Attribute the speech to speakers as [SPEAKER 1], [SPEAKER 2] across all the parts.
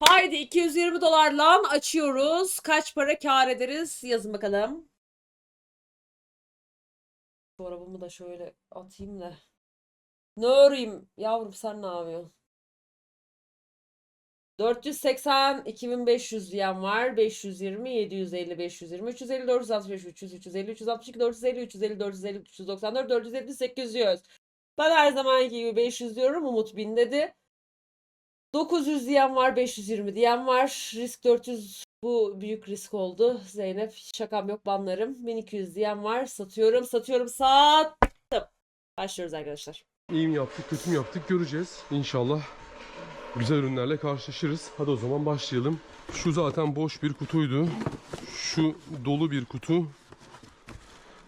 [SPEAKER 1] Haydi 220 dolarla açıyoruz. Kaç para kâr ederiz? Yazın bakalım. Çorabımı da şöyle atayım da. Ne öreyim? Yavrum sen ne yapıyorsun? 480 2500 diyen var. 520 750 520 350 465 300 350 362 450 350 450 394 450 800. Ben her zamanki gibi 500 diyorum. Umut 1000 dedi. 900 diyen var, 520 diyen var. Risk 400 bu büyük risk oldu. Zeynep şakam yok banlarım. 1200 diyen var. Satıyorum, satıyorum, sattım. Başlıyoruz arkadaşlar.
[SPEAKER 2] İyi mi yaptık, kötü mü yaptık göreceğiz. İnşallah güzel ürünlerle karşılaşırız. Hadi o zaman başlayalım. Şu zaten boş bir kutuydu. Şu dolu bir kutu.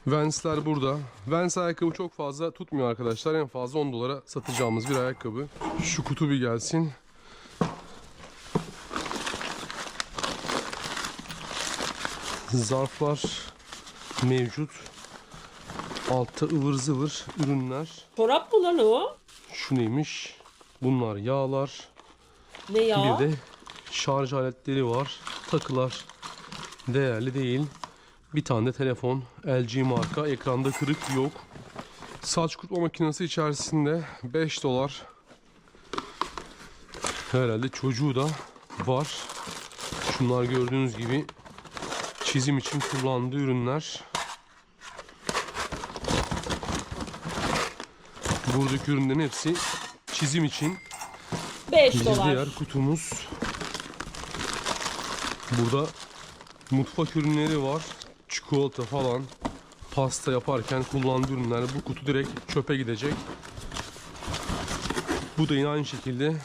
[SPEAKER 2] Vans'ler burada. Vans ayakkabı çok fazla tutmuyor arkadaşlar. En fazla 10 dolara satacağımız bir ayakkabı. Şu kutu bir gelsin. Zarflar mevcut. Altta ıvır zıvır ürünler.
[SPEAKER 1] Çorap mı lan o?
[SPEAKER 2] Şu neymiş? Bunlar yağlar.
[SPEAKER 1] Ne ya?
[SPEAKER 2] Bir de şarj aletleri var. Takılar değerli değil. Bir tane de telefon. LG marka. Ekranda kırık yok. Saç kurutma makinesi içerisinde 5 dolar. Herhalde çocuğu da var. Şunlar gördüğünüz gibi çizim için kullandığı ürünler. Buradaki ürünlerin hepsi çizim için
[SPEAKER 1] 5
[SPEAKER 2] bir
[SPEAKER 1] dolar.
[SPEAKER 2] diğer kutumuz. Burada mutfak ürünleri var. Çikolata falan. Pasta yaparken kullandığı ürünler. Bu kutu direkt çöpe gidecek. Bu da yine aynı şekilde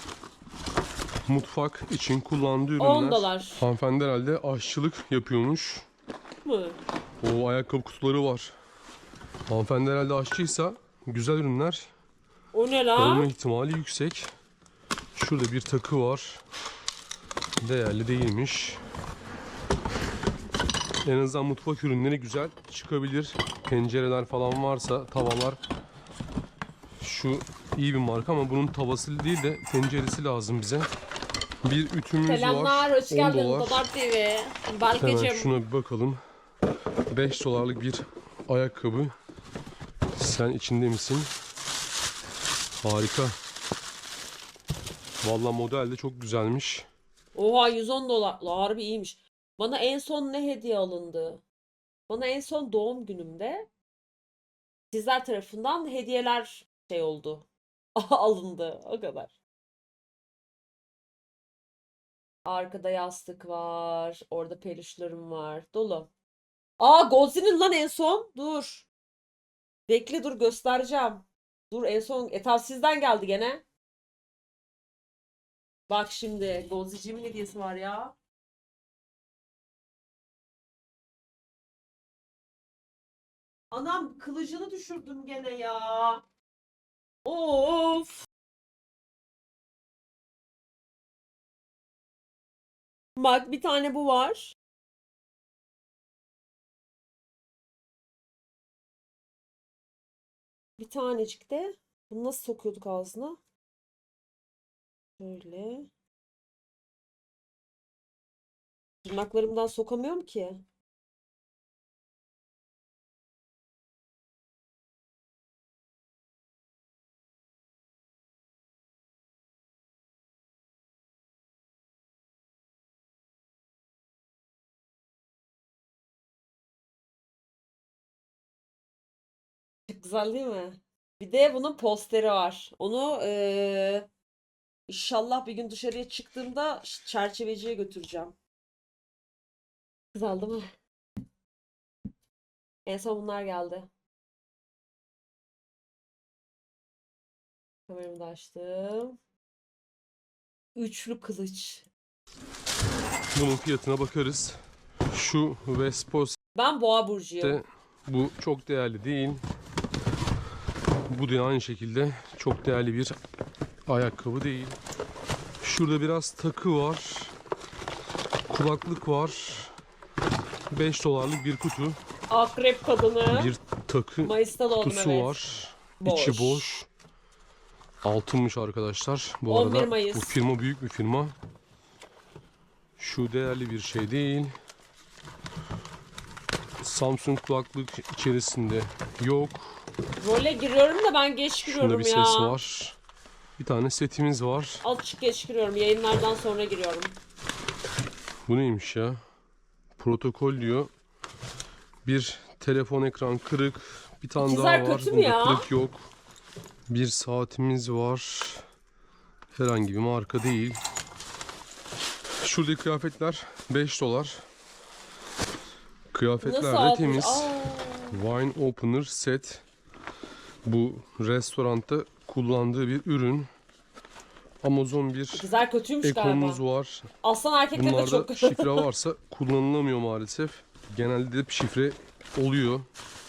[SPEAKER 2] mutfak için kullandığı ürünler.
[SPEAKER 1] 10 dolar.
[SPEAKER 2] Hanımefendi herhalde aşçılık yapıyormuş.
[SPEAKER 1] mı?
[SPEAKER 2] O ayakkabı kutuları var. Hanımefendi herhalde aşçıysa güzel ürünler.
[SPEAKER 1] O ne lan?
[SPEAKER 2] Olma ihtimali yüksek. Şurada bir takı var. Değerli değilmiş. En azından mutfak ürünleri güzel çıkabilir. Tencereler falan varsa tavalar. Şu iyi bir marka ama bunun tavası değil de tenceresi lazım bize. Bir ütümüz
[SPEAKER 1] Selamlar,
[SPEAKER 2] var.
[SPEAKER 1] hoş
[SPEAKER 2] 10
[SPEAKER 1] geldin.
[SPEAKER 2] dolar.
[SPEAKER 1] Dolar TV.
[SPEAKER 2] Hemen şuna bir bakalım. 5 dolarlık bir ayakkabı. Sen içinde misin? Harika. Vallahi model de çok güzelmiş.
[SPEAKER 1] Oha 110 dolar. La, Harbi iyiymiş. Bana en son ne hediye alındı? Bana en son doğum günümde sizler tarafından hediyeler şey oldu. Alındı. O kadar. Arkada yastık var. Orada peluşlarım var. Dolu. Aa Godzilla'nın lan en son. Dur. Bekle dur göstereceğim. Dur en son. E tamam sizden geldi gene. Bak şimdi Godzilla'nın hediyesi var ya. Anam kılıcını düşürdüm gene ya. Of. Bak bir tane bu var. Bir tanecik de. Bunu nasıl sokuyorduk ağzına? Böyle. Tırnaklarımdan sokamıyorum ki. Güzel değil mi? Bir de bunun posteri var. Onu eee, inşallah bir gün dışarıya çıktığımda çerçeveciye götüreceğim. Güzel değil mi? En son bunlar geldi. Kameramı da açtım. Üçlü kılıç.
[SPEAKER 2] Bunun fiyatına bakarız. Şu Vespos
[SPEAKER 1] Ben boğa burcuyum.
[SPEAKER 2] de bu çok değerli değil. Bu da aynı şekilde çok değerli bir ayakkabı değil. Şurada biraz takı var. Kulaklık var. 5 dolarlık bir kutu.
[SPEAKER 1] Akrep kadını.
[SPEAKER 2] Bir takı
[SPEAKER 1] Mayıs'ta doğdum
[SPEAKER 2] kutusu
[SPEAKER 1] evet.
[SPEAKER 2] var.
[SPEAKER 1] Boş.
[SPEAKER 2] İçi boş. Altınmış arkadaşlar. Bu
[SPEAKER 1] 11
[SPEAKER 2] arada
[SPEAKER 1] Mayıs.
[SPEAKER 2] bu firma büyük bir firma. Şu değerli bir şey değil. Samsung kulaklık içerisinde yok.
[SPEAKER 1] Role giriyorum da ben geç
[SPEAKER 2] Şunda
[SPEAKER 1] giriyorum
[SPEAKER 2] bir
[SPEAKER 1] ya.
[SPEAKER 2] ses var. Bir tane setimiz var.
[SPEAKER 1] Azıcık geç giriyorum. Yayınlardan sonra giriyorum.
[SPEAKER 2] Bu neymiş ya? Protokol diyor. Bir telefon ekran kırık. Bir tane
[SPEAKER 1] İkizler
[SPEAKER 2] daha var.
[SPEAKER 1] kötü mü
[SPEAKER 2] Bunda
[SPEAKER 1] ya?
[SPEAKER 2] kırık yok. Bir saatimiz var. Herhangi bir marka değil. Şuradaki kıyafetler 5 dolar. Kıyafetler
[SPEAKER 1] Nasıl
[SPEAKER 2] de
[SPEAKER 1] altmış?
[SPEAKER 2] temiz.
[SPEAKER 1] Aa,
[SPEAKER 2] Wine Opener set. Bu restoranda kullandığı bir ürün. Amazon bir
[SPEAKER 1] Güzel kötüymüş
[SPEAKER 2] ekomuz
[SPEAKER 1] galiba.
[SPEAKER 2] var.
[SPEAKER 1] Aslan erkekleri de
[SPEAKER 2] Bunlarda
[SPEAKER 1] çok kötü.
[SPEAKER 2] şifre varsa kullanılamıyor maalesef. Genelde de şifre oluyor.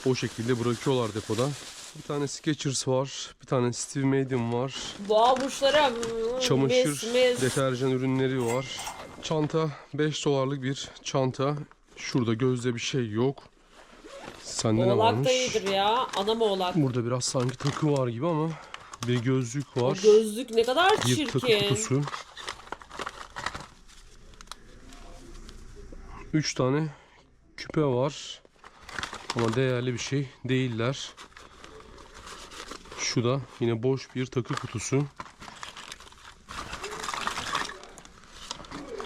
[SPEAKER 2] O şekilde bırakıyorlar depoda. Bir tane Skechers var. Bir tane Steve Madden var.
[SPEAKER 1] Boğa burçları hmm,
[SPEAKER 2] Çamaşır,
[SPEAKER 1] mis, mis.
[SPEAKER 2] deterjan ürünleri var. Çanta 5 dolarlık bir çanta. Şurada gözde bir şey yok. Sende ne
[SPEAKER 1] Oğlak
[SPEAKER 2] varmış?
[SPEAKER 1] da iyidir ya. Anam oğlak.
[SPEAKER 2] Burada biraz sanki takı var gibi ama bir gözlük
[SPEAKER 1] O
[SPEAKER 2] var.
[SPEAKER 1] gözlük ne kadar
[SPEAKER 2] Bir takı
[SPEAKER 1] çirkin.
[SPEAKER 2] kutusu. 3 tane küpe var. Ama değerli bir şey değiller. Şu da yine boş bir takı kutusu.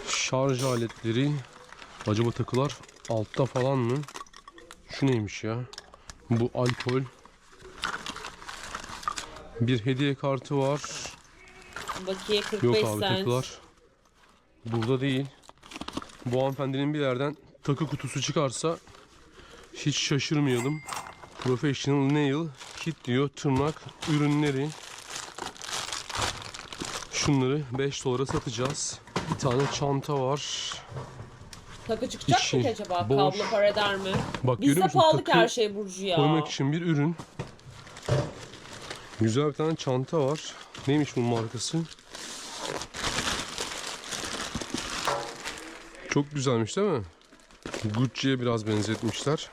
[SPEAKER 2] Şarj aletleri. Acaba takılar altta falan mı? Şu neymiş ya? Bu alkol. Bir hediye kartı var.
[SPEAKER 1] Bakiye 45
[SPEAKER 2] Yok abi
[SPEAKER 1] cent.
[SPEAKER 2] takılar. Burada değil. Bu hanımefendinin bir yerden takı kutusu çıkarsa hiç şaşırmayalım. Professional Nail Kit diyor. Tırnak ürünleri. Şunları 5 dolara satacağız. Bir tane çanta var.
[SPEAKER 1] Takı çıkacak mı ki acaba?
[SPEAKER 2] boş.
[SPEAKER 1] Kablo para eder mi?
[SPEAKER 2] Bak
[SPEAKER 1] Bizde pahalı her şey Burcu ya.
[SPEAKER 2] koymak için bir ürün. Güzel bir tane çanta var. Neymiş bunun markası? Çok güzelmiş değil mi? Gucci'ye biraz benzetmişler.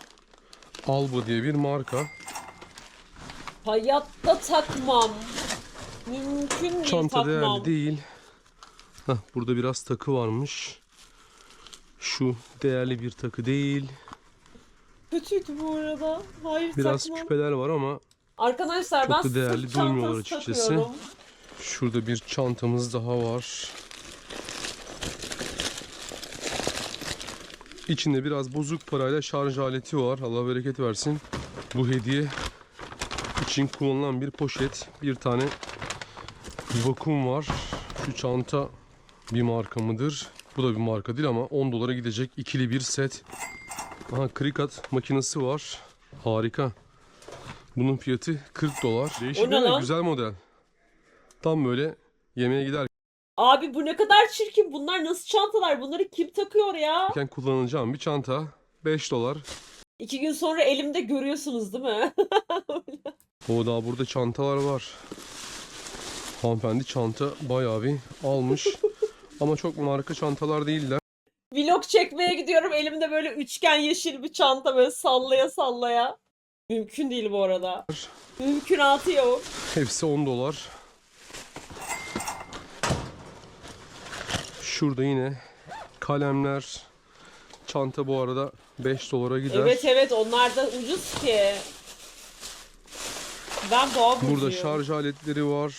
[SPEAKER 2] Alba diye bir marka.
[SPEAKER 1] Hayatta takmam. Mümkün değil
[SPEAKER 2] Çanta
[SPEAKER 1] takmam.
[SPEAKER 2] değerli değil. Heh, burada biraz takı varmış. Şu değerli bir takı değil.
[SPEAKER 1] Kötüydü bu arada. Hayır
[SPEAKER 2] Biraz
[SPEAKER 1] takmam.
[SPEAKER 2] küpeler var ama
[SPEAKER 1] Arkadaşlar
[SPEAKER 2] Çok
[SPEAKER 1] ben
[SPEAKER 2] da değerli
[SPEAKER 1] sırt
[SPEAKER 2] durmuyorlar
[SPEAKER 1] çantası
[SPEAKER 2] açıkçası.
[SPEAKER 1] takıyorum.
[SPEAKER 2] Şurada bir çantamız daha var. İçinde biraz bozuk parayla şarj aleti var. Allah bereket versin. Bu hediye için kullanılan bir poşet. Bir tane vakum var. Şu çanta bir marka mıdır? Bu da bir marka değil ama 10 dolara gidecek ikili bir set. Aha Cricut makinesi var. Harika. Bunun fiyatı 40 dolar. Değişik değil mi? Güzel model. Tam böyle yemeğe giderken
[SPEAKER 1] Abi bu ne kadar çirkin. Bunlar nasıl çantalar? Bunları kim takıyor ya?
[SPEAKER 2] kullanacağım bir çanta. 5 dolar.
[SPEAKER 1] İki gün sonra elimde görüyorsunuz değil mi?
[SPEAKER 2] O daha burada çantalar var. Hanımefendi çanta bayağı bir almış. Ama çok marka çantalar değiller.
[SPEAKER 1] Vlog çekmeye gidiyorum. Elimde böyle üçgen yeşil bir çanta böyle sallaya sallaya. Mümkün değil bu arada. Mümkünatı yok.
[SPEAKER 2] Hepsi 10 dolar. Şurada yine kalemler. Çanta bu arada 5 dolara gider.
[SPEAKER 1] Evet evet onlar da ucuz ki. Ben boğa
[SPEAKER 2] Burada şarj aletleri var.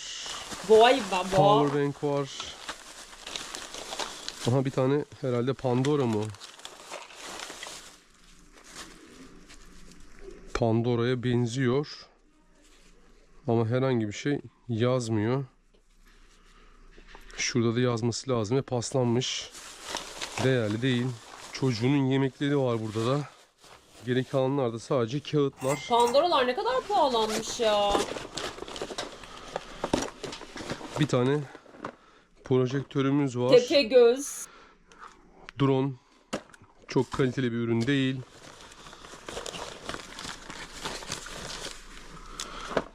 [SPEAKER 1] Boğayım ben boğa.
[SPEAKER 2] Powerbank var. Aha bir tane herhalde Pandora mı? Pandora'ya benziyor. Ama herhangi bir şey yazmıyor. Şurada da yazması lazım ve paslanmış. Değerli değil. Çocuğunun yemekleri var burada da. Geri kalanlar da sadece kağıtlar.
[SPEAKER 1] Pandoralar ne kadar pahalanmış ya.
[SPEAKER 2] Bir tane projektörümüz var.
[SPEAKER 1] Tepe göz.
[SPEAKER 2] Drone çok kaliteli bir ürün değil.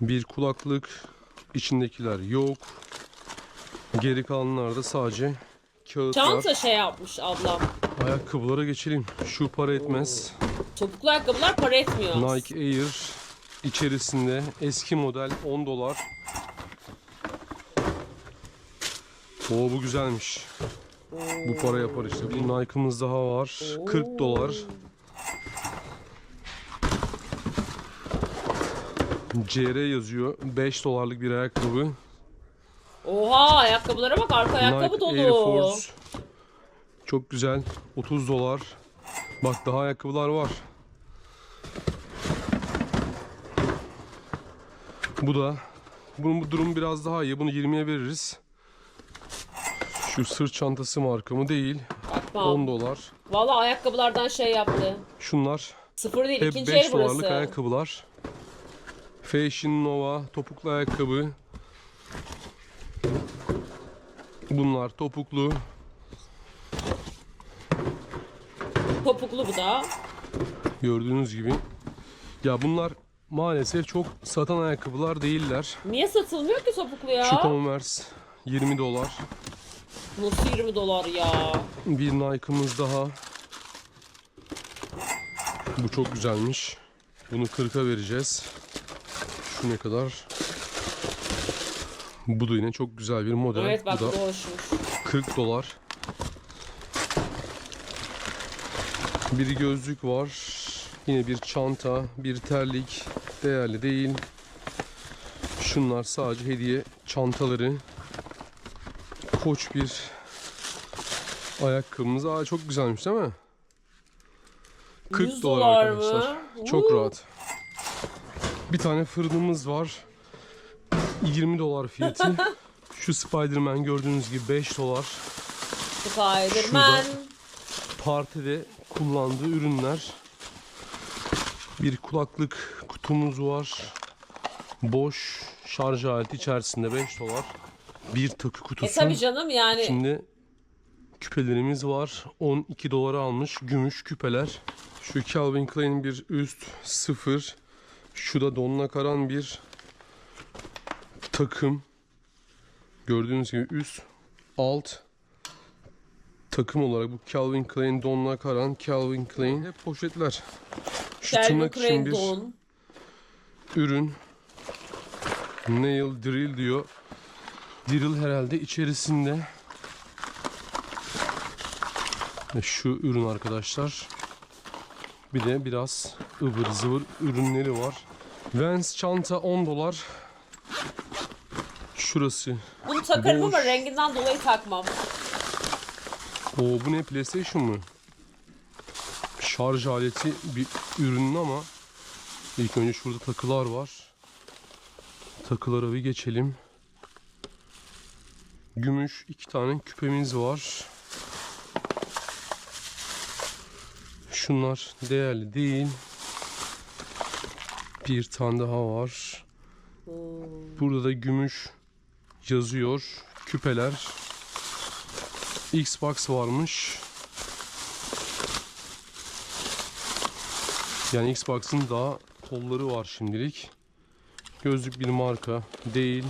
[SPEAKER 2] Bir kulaklık içindekiler yok. Geri kalanlar da sadece kağıt
[SPEAKER 1] Çanta
[SPEAKER 2] var.
[SPEAKER 1] şey yapmış ablam.
[SPEAKER 2] Ayakkabılara geçelim. Şu para etmez.
[SPEAKER 1] Topuklu ayakkabılar para etmiyor.
[SPEAKER 2] Nike Air içerisinde eski model 10 dolar. Oo bu güzelmiş. Bu para yapar işte. Bir Nike'ımız daha var. 40 dolar. CR yazıyor. 5 dolarlık bir ayakkabı.
[SPEAKER 1] Oha ayakkabılara bak arka ayakkabı
[SPEAKER 2] Nike Air
[SPEAKER 1] dolu.
[SPEAKER 2] Force. Çok güzel. 30 dolar. Bak daha ayakkabılar var. Bu da bunun bu durum biraz daha iyi. Bunu 20'ye veririz. Şu sırt çantası marka mı değil.
[SPEAKER 1] Bakmam.
[SPEAKER 2] 10 dolar.
[SPEAKER 1] Valla ayakkabılardan şey yaptı.
[SPEAKER 2] Şunlar
[SPEAKER 1] Sıfır değil
[SPEAKER 2] hep
[SPEAKER 1] ikinci
[SPEAKER 2] 5
[SPEAKER 1] el
[SPEAKER 2] dolarlık
[SPEAKER 1] burası.
[SPEAKER 2] ayakkabılar. Fashion Nova topuklu ayakkabı. Bunlar topuklu.
[SPEAKER 1] Topuklu bu da.
[SPEAKER 2] Gördüğünüz gibi. Ya bunlar maalesef çok satan ayakkabılar değiller.
[SPEAKER 1] Niye satılmıyor ki topuklu ya?
[SPEAKER 2] Şu Converse 20 dolar.
[SPEAKER 1] Nasıl 20 dolar ya?
[SPEAKER 2] Bir Nike'ımız daha. Bu çok güzelmiş. Bunu 40'a vereceğiz. Şu ne kadar? Bu da yine çok güzel bir model.
[SPEAKER 1] Evet bak
[SPEAKER 2] bu
[SPEAKER 1] bu
[SPEAKER 2] da
[SPEAKER 1] hoşmuş.
[SPEAKER 2] 40 dolar. Bir gözlük var. Yine bir çanta, bir terlik. Değerli değil. Şunlar sadece hediye çantaları. Koç bir ayakkabımız. Aa çok güzelmiş değil mi? 40
[SPEAKER 1] 100
[SPEAKER 2] dolar,
[SPEAKER 1] dolar
[SPEAKER 2] arkadaşlar.
[SPEAKER 1] mı?
[SPEAKER 2] Çok
[SPEAKER 1] Uuu.
[SPEAKER 2] rahat. Bir tane fırınımız var. 20 dolar fiyatı. Şu Spider-Man gördüğünüz gibi 5 dolar.
[SPEAKER 1] Spiderman.
[SPEAKER 2] Partide kullandığı ürünler. Bir kulaklık kutumuz var. Boş şarj aleti içerisinde 5 dolar. Bir takı
[SPEAKER 1] E
[SPEAKER 2] kutusu.
[SPEAKER 1] tabi canım yani.
[SPEAKER 2] İçinde küpelerimiz var. 12 dolara almış gümüş küpeler. Şu Calvin Klein'in bir üst sıfır. Şu da Donna Karan bir takım. Gördüğünüz gibi üst alt takım olarak bu Calvin Klein Donna Karan Calvin Klein hep poşetler. Şu
[SPEAKER 1] Calvin
[SPEAKER 2] tırnak için
[SPEAKER 1] Klein
[SPEAKER 2] bir
[SPEAKER 1] don.
[SPEAKER 2] ürün nail drill diyor. Drill herhalde içerisinde. Ve Şu ürün arkadaşlar. Bir de biraz ıvır zıvır ürünleri var. Vans çanta 10 dolar. Şurası.
[SPEAKER 1] Bunu takarım ama
[SPEAKER 2] Boş.
[SPEAKER 1] renginden dolayı takmam.
[SPEAKER 2] O bu ne PlayStation mı? Şarj aleti bir ürün ama ilk önce şurada takılar var. Takılara bir geçelim. Gümüş iki tane küpemiz var. Şunlar değerli değil. Bir tane daha var. Burada da gümüş yazıyor. Küpeler. Xbox varmış. Yani Xbox'ın daha kolları var şimdilik. Gözlük bir marka değil.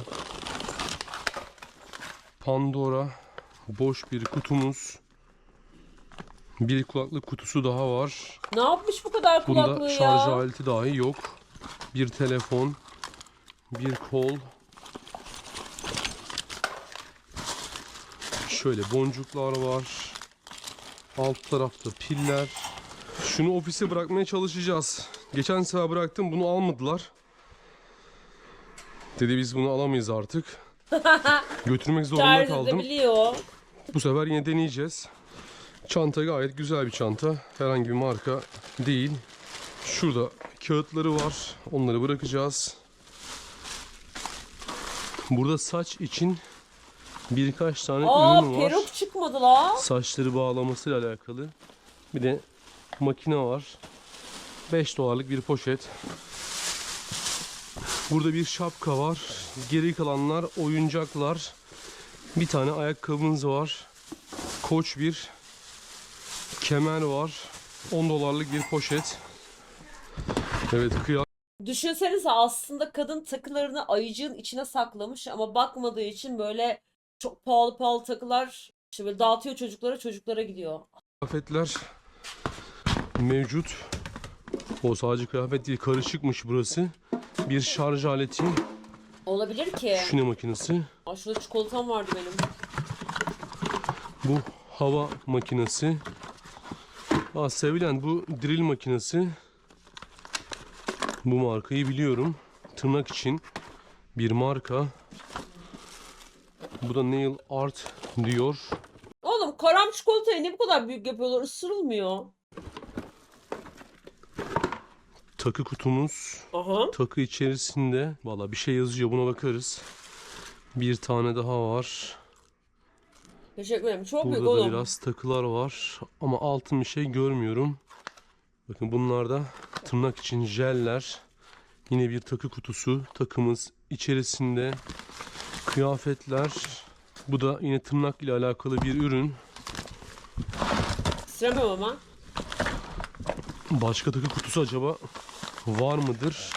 [SPEAKER 2] Pandora boş bir kutumuz. Bir kulaklık kutusu daha var.
[SPEAKER 1] Ne yapmış bu kadar
[SPEAKER 2] Bunda
[SPEAKER 1] kulaklığı
[SPEAKER 2] şarj
[SPEAKER 1] ya?
[SPEAKER 2] aleti dahi yok. Bir telefon, bir kol. Şöyle boncuklar var. Alt tarafta piller. Şunu ofise bırakmaya çalışacağız. Geçen sefer bıraktım bunu almadılar. Dedi biz bunu alamayız artık. Götürmek zorunda kaldım. Bu sefer yine deneyeceğiz. Çanta gayet güzel bir çanta. Herhangi bir marka değil. Şurada kağıtları var. Onları bırakacağız. Burada saç için birkaç tane
[SPEAKER 1] Aa
[SPEAKER 2] ürün var.
[SPEAKER 1] peruk çıkmadı la.
[SPEAKER 2] Saçları bağlamasıyla alakalı. Bir de makine var. 5 dolarlık bir poşet. Burada bir şapka var. Geri kalanlar oyuncaklar. Bir tane ayakkabımız var. Koç bir kemer var. 10 dolarlık bir poşet. Evet kıyafet
[SPEAKER 1] Düşünsenize aslında kadın takılarını ayıcığın içine saklamış ama bakmadığı için böyle çok pahalı pahalı takılar işte böyle dağıtıyor çocuklara çocuklara gidiyor.
[SPEAKER 2] kıyafetler mevcut. O sadece kıyafet değil karışıkmış burası. Bir şarj aleti,
[SPEAKER 1] Olabilir ki.
[SPEAKER 2] şune makinesi.
[SPEAKER 1] Aa, şurada çikolatam vardı benim.
[SPEAKER 2] Bu hava makinesi. Aa, sevilen bu drill makinesi. Bu markayı biliyorum. Tırnak için bir marka. Bu da Nail Art diyor.
[SPEAKER 1] Oğlum karam çikolatayı ne bu kadar büyük yapıyorlar? Isırılmıyor.
[SPEAKER 2] Takı kutumuz.
[SPEAKER 1] Aha.
[SPEAKER 2] Takı içerisinde valla bir şey yazıyor buna bakarız. Bir tane daha var.
[SPEAKER 1] Teşekkür ederim. Çok büyük
[SPEAKER 2] Burada da
[SPEAKER 1] oğlum.
[SPEAKER 2] biraz takılar var ama altın bir şey görmüyorum. Bakın bunlar da tırnak için jeller. Yine bir takı kutusu. Takımız içerisinde kıyafetler. Bu da yine tırnak ile alakalı bir ürün.
[SPEAKER 1] Isıramam ama.
[SPEAKER 2] Başka takı kutusu acaba var mıdır?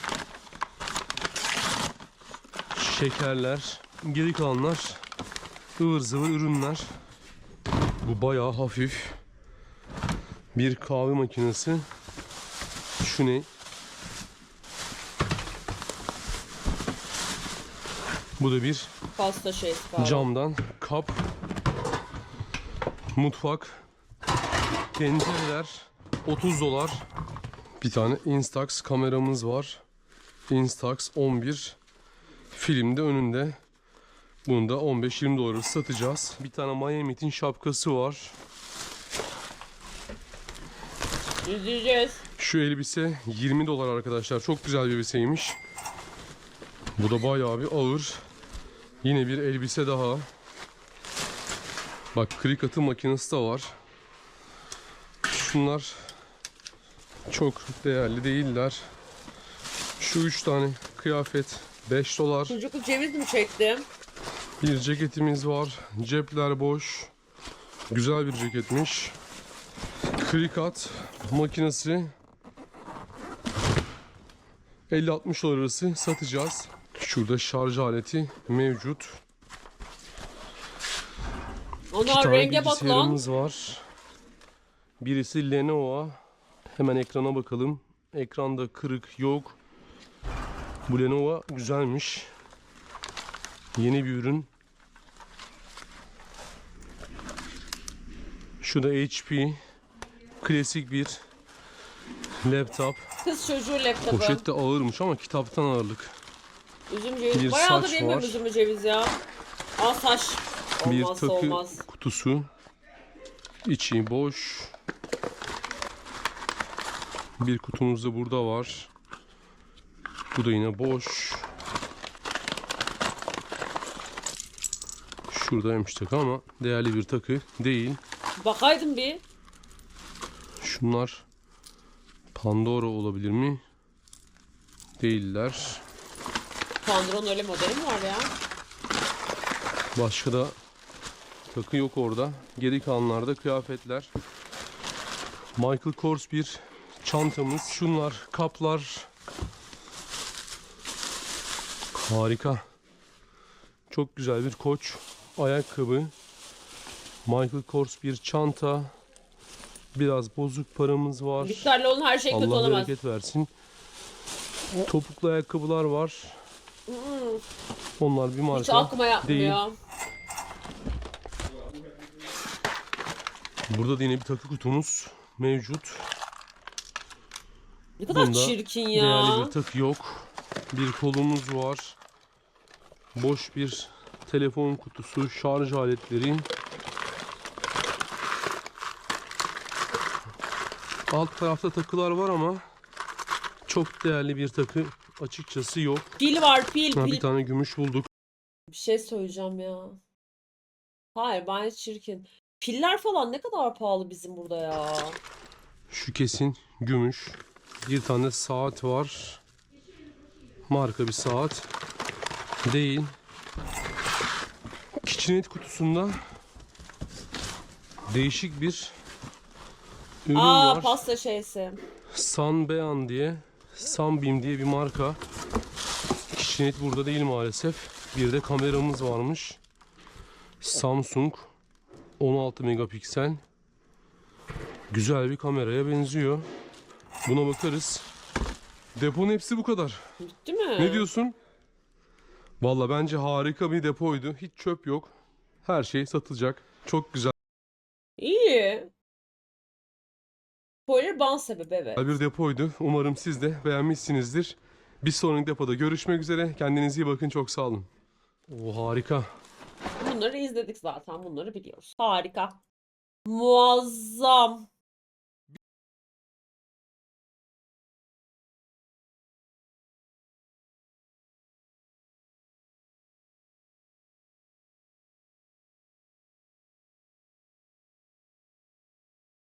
[SPEAKER 2] Şekerler, geri kalanlar ıvır zıvır ürünler. Bu bayağı hafif. Bir kahve makinesi. Şu ne? Bu da bir
[SPEAKER 1] Pasta şeysi
[SPEAKER 2] camdan kap. Mutfak. Tencereler 30 dolar. Bir tane Instax kameramız var. Instax 11. Filmde önünde. Bunu da 15-20 dolara satacağız. Bir tane Miami'nin şapkası var.
[SPEAKER 1] İzleyeceğiz.
[SPEAKER 2] Şu elbise 20 dolar arkadaşlar. Çok güzel bir elbiseymiş. Bu da bayağı bir ağır. Yine bir elbise daha. Bak krik atı makinesi de var. Şunlar çok değerli değiller. Şu üç tane kıyafet 5 dolar.
[SPEAKER 1] Çocukluk ceviz mi çektim?
[SPEAKER 2] Bir ceketimiz var. Cepler boş. Güzel bir ceketmiş. Krikat makinesi 50-60 dolar arası satacağız. Şurada şarj aleti mevcut. İki
[SPEAKER 1] Onlar
[SPEAKER 2] tane
[SPEAKER 1] renge bak lan.
[SPEAKER 2] var. Birisi Lenovo. Hemen ekrana bakalım. Ekranda kırık yok. Bu Lenovo güzelmiş. Yeni bir ürün. Şu da HP. Klasik bir laptop.
[SPEAKER 1] Kız çocuğu laptopu.
[SPEAKER 2] Poşet de ağırmış ama kitaptan ağırlık.
[SPEAKER 1] Üzüm ceviz.
[SPEAKER 2] Bir
[SPEAKER 1] Bayağıdır
[SPEAKER 2] saç
[SPEAKER 1] yemiyorum
[SPEAKER 2] var.
[SPEAKER 1] üzümlü ceviz ya. Aa saç.
[SPEAKER 2] bir
[SPEAKER 1] Olmazsa
[SPEAKER 2] takı
[SPEAKER 1] olmaz.
[SPEAKER 2] kutusu. İçi boş. Bir kutumuz da burada var. Bu da yine boş. Şuradaymış takı ama değerli bir takı değil.
[SPEAKER 1] Bakaydım bir.
[SPEAKER 2] Şunlar Pandora olabilir mi? Değiller.
[SPEAKER 1] Pandora'nın öyle modeli mi var ya?
[SPEAKER 2] Başka da takı yok orada. Geri kalanlarda kıyafetler. Michael Kors bir çantamız. Şunlar kaplar. Harika. Çok güzel bir koç ayakkabı. Michael Kors bir çanta. Biraz bozuk paramız var.
[SPEAKER 1] Dikkatli olun her şey kötü
[SPEAKER 2] Allah
[SPEAKER 1] olamaz.
[SPEAKER 2] bereket versin. Topuklu ayakkabılar var. Onlar bir marka.
[SPEAKER 1] Hiç aklıma yapmıyor.
[SPEAKER 2] Burada da yine bir takı kutumuz mevcut.
[SPEAKER 1] Ne kadar
[SPEAKER 2] Bunda
[SPEAKER 1] çirkin ya.
[SPEAKER 2] Değerli bir takı yok. Bir kolumuz var. Boş bir telefon kutusu, şarj aletleri. Alt tarafta takılar var ama çok değerli bir takı açıkçası yok.
[SPEAKER 1] Pil var pil
[SPEAKER 2] Ha,
[SPEAKER 1] pil.
[SPEAKER 2] bir tane gümüş bulduk.
[SPEAKER 1] Bir şey söyleyeceğim ya. Hayır bence çirkin. Piller falan ne kadar pahalı bizim burada ya.
[SPEAKER 2] Şu kesin gümüş. Bir tane saat var. Marka bir saat. Değil. KitchenAid kutusunda değişik bir ürün
[SPEAKER 1] Aa
[SPEAKER 2] var.
[SPEAKER 1] pasta şeysi.
[SPEAKER 2] Sunbeam diye, Sunbeam diye bir marka. KitchenAid burada değil maalesef. Bir de kameramız varmış. Samsung 16 megapiksel. Güzel bir kameraya benziyor. Buna bakarız. Deponun hepsi bu kadar.
[SPEAKER 1] Bitti mi?
[SPEAKER 2] Ne diyorsun? Valla bence harika bir depoydu. Hiç çöp yok. Her şey satılacak. Çok güzel.
[SPEAKER 1] İyi. Spoiler ban sebebi evet.
[SPEAKER 2] Bir depoydu. Umarım siz de beğenmişsinizdir. Bir sonraki depoda görüşmek üzere. Kendinize iyi bakın. Çok sağ olun. Oo, harika.
[SPEAKER 1] Bunları izledik zaten. Bunları biliyoruz. Harika. Muazzam.